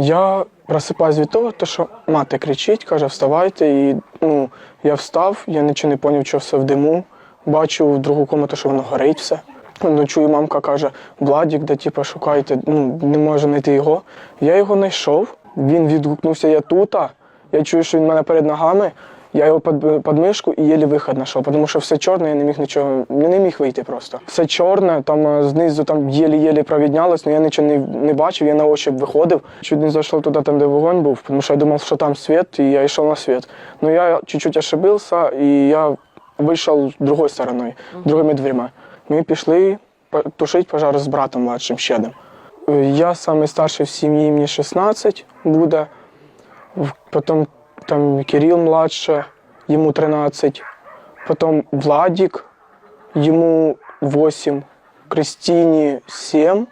Я просипаюсь від того, що мати кричить, каже, вставайте. І ну, я встав, я нічого не зрозумів, що все в диму. Бачу в другу кімнату, що воно горить все. Ну, чую, мамка каже, Владік, де типу, шукайте, ну, не можу знайти його. Я його знайшов, він відгукнувся, я тут. Я чую, що він мене перед ногами. Я його під, під мишку і єлі вихід знайшов, тому що все чорне, я не міг нічого, я не міг вийти просто. Все чорне, там е, знизу там єлі-єлі провіднялось, але я нічого не, не бачив, я на ощупь виходив. Чуть не зайшов туди, там, де вогонь був, тому що я думав, що там світ, і я йшов на світ. Ну я чуть-чуть ошибився, і я вийшов другою стороною, другими дверима. Ми пішли по- тушити пожар з братом младшим щедом. Е, Я самий старший в сім'ї, мені 16 буде. Потім там Кирил младше, йому 13. Потім Владик, йому 8, Кристині 7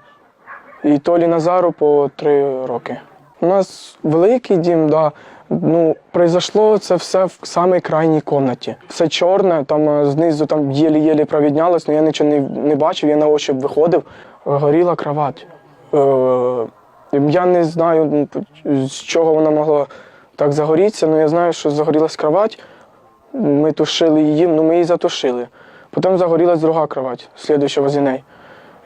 і Толі Назару по 3 роки. У нас великий дім, да. Ну, произошло це все в самій крайній кімнаті. Все чорне, там е, знизу там єлі-єлі провіднялось, але я нічого не, не бачив, я на ощупь виходив. Горіла кровать. Е, я не знаю, ну, з чого вона могла так загорітися, але я знаю, що загорілась кровать. Ми тушили її, ну ми її затушили. Потім загорілась друга кровать, слідуюча возле неї.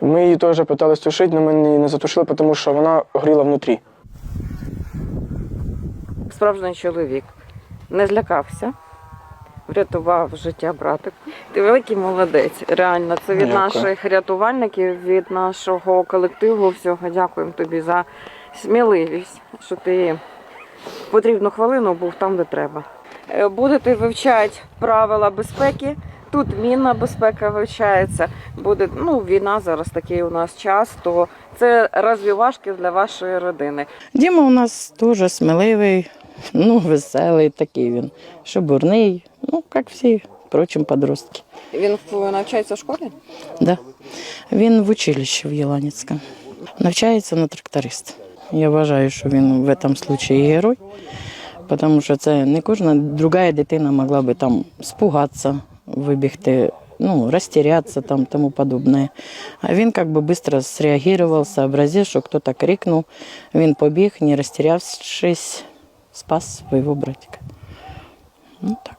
Ми її теж питалися тушити, але ми її не затушили, тому що вона горіла внутрі. Справжній чоловік не злякався, врятував життя братику. Ти великий молодець. Реально, це від Дякую. наших рятувальників, від нашого колективу. Всього дякуємо тобі за сміливість, що ти потрібну хвилину був там, де треба. Е, Будете вивчати правила безпеки. Тут мінна безпека вивчається. Буде ну, війна зараз такий у нас час, то це розвивашки для вашої родини. Діма у нас дуже сміливий, ну, веселий такий він, шабурний, ну, як всі, впрочем, подростки. Він навчається в школі? Да. Він в училищі в Єланіцькому. Навчається на тракторист. Я вважаю, що він в цьому випадку герой, тому що це не кожна друга дитина могла би там спугатися, вибігти, ну, розтерятися там тому подобне. А він як би швидко зреагував, сообразив, що хтось крикнув. Він побіг, не розтерявшись, спас свого братика. Ну так.